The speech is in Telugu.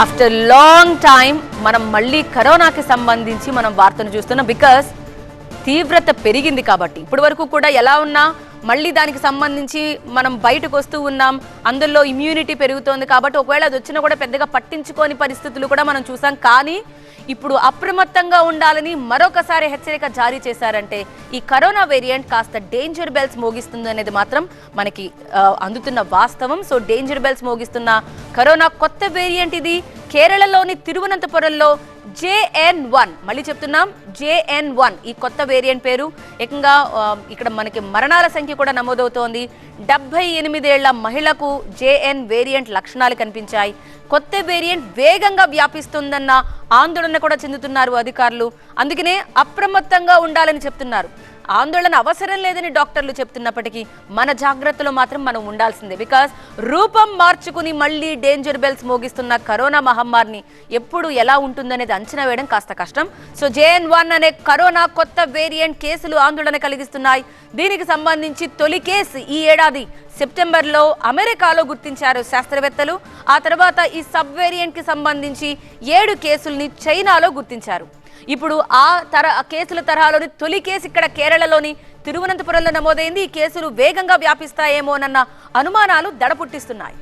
ఆఫ్టర్ లాంగ్ టైం మనం మళ్ళీ కరోనాకి సంబంధించి మనం వార్తను చూస్తున్నాం బికాస్ తీవ్రత పెరిగింది కాబట్టి. ఇప్పటి వరకు కూడా ఎలా ఉన్నా మళ్ళీ దానికి సంబంధించి మనం బయటకు వస్తూ ఉన్నాం. అందులో ఇమ్యూనిటీ పెరుగుతోంది కాబట్టి ఒకవేళ అది వచ్చినా కూడా పెద్దగా పట్టించుకోని పరిస్థితులు కూడా మనం చూసాం. కానీ ఇప్పుడు అప్రమత్తంగా ఉండాలని మరొకసారి హెచ్చరిక జారీ చేశారంటే ఈ కరోనా వేరియంట్ కాస్త డేంజర్ బెల్స్ మోగిస్తుంది అనేది మాత్రం మనకి అందుతున్న వాస్తవం. సో డేంజర్ బెల్స్ మోగిస్తున్న కరోనా కొత్త వేరియంట్ ఇది. కేరళలోని తిరువనంతపురంలో జేఎన్ వన్. మళ్ళీ చెప్తున్నాం జేఎన్ వన్. ఈ కొత్త వేరియంట్ పేరు ఏకంగా ఇక్కడ మనకి మరణాల సంఖ్య కూడా నమోదవుతోంది. డెబ్బై ఎనిమిదేళ్ళ మహిళకు జేఎన్ వేరియంట్ లక్షణాలు కనిపించాయి. కొత్త వేరియంట్ వేగంగా వ్యాపిస్తుందన్న ఆందోళన కూడా చెందుతున్నారు అధికారులు. అందుకనే అప్రమత్తంగా ఉండాలని చెప్తున్నారు. ఆందోళన అవసరం లేదని డాక్టర్లు చెప్తున్నప్పటికీ మన జాగ్రత్తలో మాత్రం మనం ఉండాల్సిందే. బికాస్ రూపం మార్చుకుని మళ్ళీ డేంజర్ బెల్స్ మోగిస్తున్న కరోనా మహమ్మారిని ఎప్పుడు ఎలా ఉంటుందనేది అంచనా వేయడం కాస్త కష్టం. So J N one corona కొత్త వేరియంట్ కేసులు ఆందోళన కలిగిస్తున్నాయి. దీనికి సంబంధించి తొలి కేసు ఈ ఏడాది సెప్టెంబర్లో అమెరికాలో గుర్తించారు శాస్త్రవేత్తలు. ఆ తర్వాత ఈ సబ్ వేరియంట్కి సంబంధించి ఏడు కేసుల్ని చైనాలో గుర్తించారు. ఇప్పుడు ఆ తర కేసుల తరహాలోని తొలి కేసు ఇక్కడ కేరళలోని తిరువనంతపురంలో నమోదైంది. ఈ కేసులు వేగంగా వ్యాపిస్తాయేమోనన్న అనుమానాలు దడ పుట్టిస్తున్నాయి